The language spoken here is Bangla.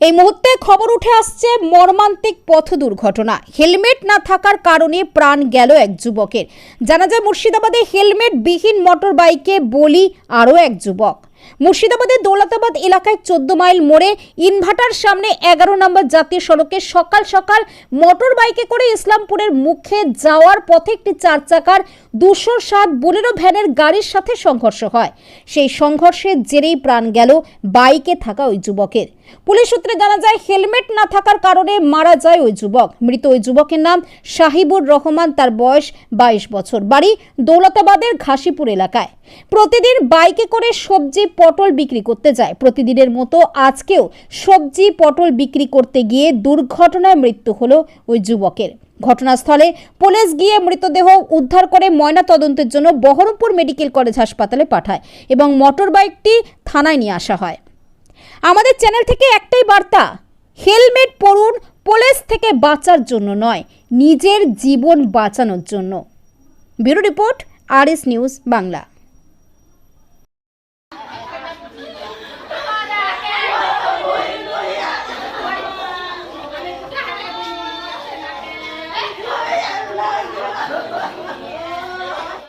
এই মুহূর্তে খবর উঠে আসছে মর্মান্তিক পথ দুর্ঘটনা। হেলমেট না থাকার কারণে প্রাণ গেল এক যুবকের। জানা যায়, মুর্শিদাবাদে হেলমেট বিহীন মোটর বাইকে বলি আরও এক যুবক। মুর্শিদাবাদের দৌলতাবাদ এলাকায় চোদ্দ মাইল মোড়ে ইনভার্টার সামনে এগারো নম্বর জাতীয় সড়কে সকাল সকাল মোটর বাইকে করে ইসলামপুরের মুখে যাওয়ার পথে একটি চার চাকার দুশো সাত বোলেরো ভ্যানের গাড়ির সাথে সংঘর্ষ হয়। সেই সংঘর্ষের জেরেই প্রাণ গেল বাইকে থাকা ওই যুবকের। পুলিশ সূত্রে জানা যায়, হেলমেট না থাকার কারণে মারা যায় ওই যুবক। মৃত ওই যুবকের নাম শাহিবুর রহমান, তার বয়স বাইশ বছর। বাড়ি দৌলতাবাদের ঘাসিপুর এলাকায়। প্রতিদিন বাইকে করে সবজি, পটল বিক্রি করতে যায়। প্রতিদিনের মতো আজকেও সবজি, পটল বিক্রি করতে গিয়ে দুর্ঘটনায় মৃত্যু হলো ওই যুবকের। ঘটনাস্থলে পুলিশ গিয়ে মৃতদেহ উদ্ধার করে ময়না তদন্তের জন্য বহরমপুর মেডিকেল কলেজ হাসপাতালে পাঠায় এবং মোটর বাইকটি থানায় নিয়ে আসা হয়। আমাদের চ্যানেল থেকে একটাই বার্তা, হেলমেট পরুন, পুলিশ থেকে বাঁচার জন্য নয়, নিজের জীবন বাঁচানোর জন্য। ব্যুরো রিপোর্ট আর নিউজ বাংলা।